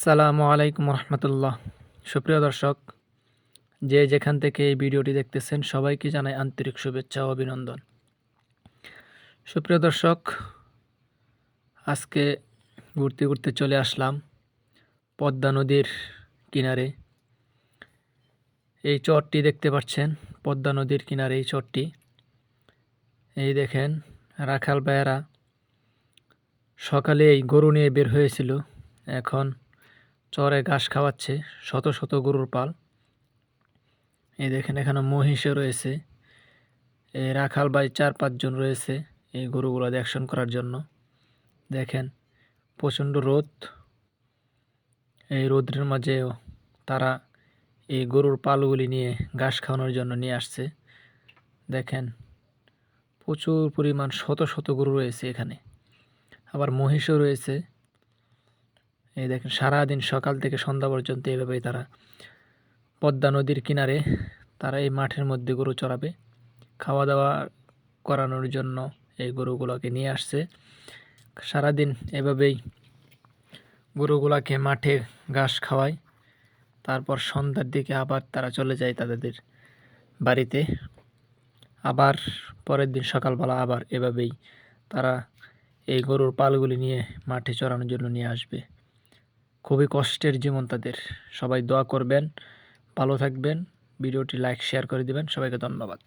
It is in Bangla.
আসসালামু আলাইকুম রহমতুল্লাহ। সুপ্রিয় দর্শক, যে যেখান থেকে এই ভিডিওটি দেখতেছেন, সবাইকে জানাই আন্তরিক শুভেচ্ছা ও অভিনন্দন। সুপ্রিয় দর্শক, আজকে ঘুরতে ঘুরতে চলে আসলাম পদ্মা নদীর কিনারে। এই চরটি দেখতে পাচ্ছেন, পদ্মা নদীর কিনারে এই চরটি। এই দেখেন, রাখাল ভাইয়েরা সকালে এই গরু নিয়ে বের হয়েছিল। এখন চরে ঘাস খাওয়াচ্ছে, শত শত গরুর পাল। এই দেখেন এখানে মহিষও রয়েছে। এই রাখাল বাই চার পাঁচজন রয়েছে এই গরুগুলো দেখশন করার জন্য। দেখেন, প্রচণ্ড রোদ। এই রোদ্রের মাঝেও তারা এই গরুর পালগুলি নিয়ে ঘাস খাওয়ানোর জন্য নিয়ে আসছে। দেখেন, প্রচুর পরিমাণ শত শত গরু রয়েছে এখানে। আবার মহিষও রয়েছে। এই দেখেন, সারাদিন সকাল থেকে সন্ধ্যা পর্যন্ত এভাবেই তারা পদ্মা নদীর কিনারে তারা এই মাঠের মধ্যে গরু চড়াবে। খাওয়া দাওয়া করানোর জন্য এই গরুগুলোকে নিয়ে আসছে। সারাদিন এভাবেই গরুগুলাকে মাঠে ঘাস খাওয়ায়। তারপর সন্ধ্যার দিকে আবার তারা চলে যায় তাদের বাড়িতে। আবার পরের দিন সকালবেলা আবার এভাবেই তারা এই গরুর পালগুলি নিয়ে মাঠে চড়ানোর জন্য নিয়ে আসবে। খুবই কষ্টের জীবন তাদের। সবাই দোয়া করবেন, ভালো থাকবেন, ভিডিওটি লাইক শেয়ার করে দিবেন। সবাইকে ধন্যবাদ।